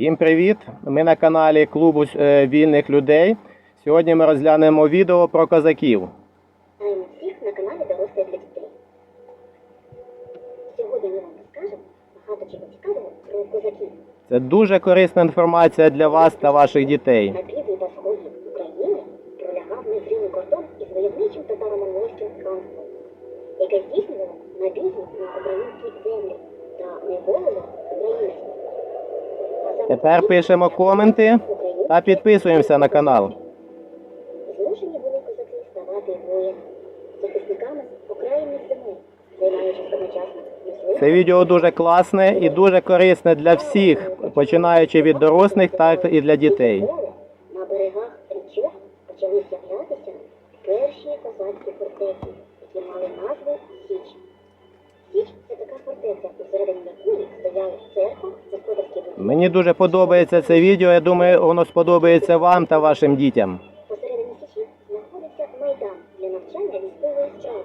Всім привіт! Ми на каналі Клубу е, вільних людей. Сьогодні ми розглянемо відео про козаків. Вітаємо всіх на каналі Дорослі для дітей. Сьогодні ми вам розкажемо багато чого цікавого про козаків Це дуже корисна інформація для вас та ваших дітей. на півдні та сході України пролягав незрівний кордон із войовничим татаро-монгольським ханством, яке здійснювало набіги на українські землі та неволило Тепер пишемо коменти та підписуємося на канал. Змушені були козаки ставати воїнами, захисниками окраїнних земель, займаючись одночасно Це відео дуже класне і дуже корисне для всіх, починаючи від дорослих, так і для дітей. На берегах річок почали з'являтися перші козацькі фортеці, які мали назву Січ. Січ це така фортеця, усередині якої Мені дуже подобається це відео. Я думаю, воно сподобається вам та вашим дітям. Посередині січі знаходиться майдан для навчання військової справи.